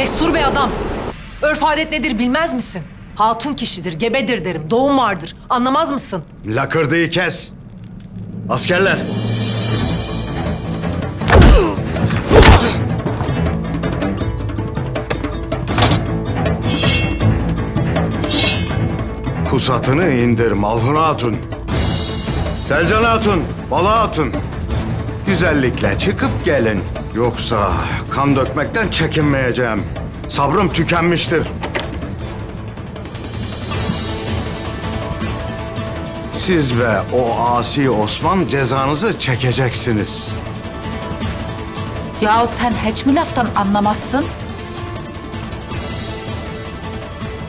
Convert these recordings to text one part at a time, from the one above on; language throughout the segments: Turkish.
Destur bey adam. Örf adet nedir bilmez misin? Hatun kişidir, gebedir derim, doğum vardır. Anlamaz mısın? Lakırdıyı kes. Askerler. Pusatını indir Malhun Hatun. Selcan Hatun, Bala Hatun. Güzellikle çıkıp gelin. Yoksa kan dökmekten çekinmeyeceğim. Sabrım tükenmiştir. Siz ve o asi Osman cezanızı çekeceksiniz. Ya sen hiç mi laftan anlamazsın?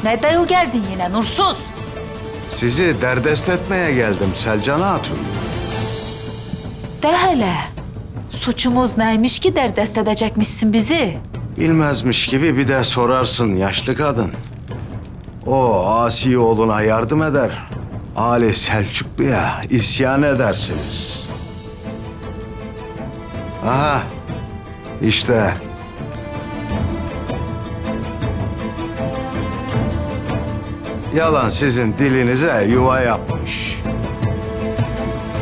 Ne deyu geldin yine nursuz? Sizi derdest etmeye geldim Selcan Hatun. De hele. Suçumuz neymiş ki derdest edecekmişsin bizi? Bilmezmiş gibi bir de sorarsın yaşlı kadın. O asi oğluna yardım eder. Ali Selçuklu'ya isyan edersiniz. Aha, işte. Yalan sizin dilinize yuva yapmış.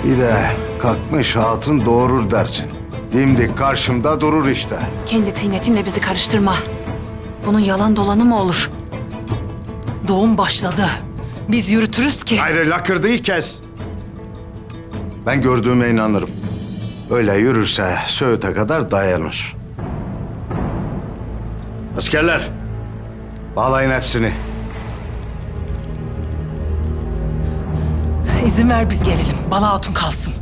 Bir de kalkmış hatun doğurur dersin. Dimdik karşımda durur işte. Kendi tıynetinle bizi karıştırma. Bunun yalan dolanı mı olur? Doğum başladı. Biz yürütürüz ki. Gayrı lakırdıyı kes. Ben gördüğüme inanırım. Öyle yürürse Söğüt'e kadar dayanır. Askerler, bağlayın hepsini. İzin ver biz gelelim. Bala Hatun kalsın.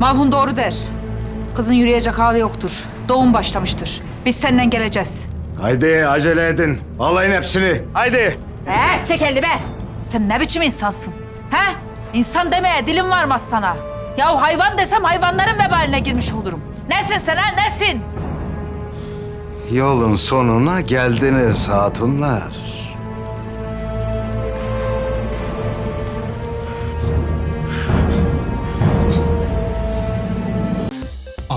Malhun doğru der. Kızın yürüyecek hali yoktur. Doğum başlamıştır. Biz senden geleceğiz. Haydi acele edin. Bağlayın hepsini. Haydi. Ee, çek elini be. Sen ne biçim insansın? He? İnsan demeye dilim varmaz sana. Ya hayvan desem hayvanların vebaline girmiş olurum. Nesin sen ha, nesin? Yolun sonuna geldiniz hatunlar.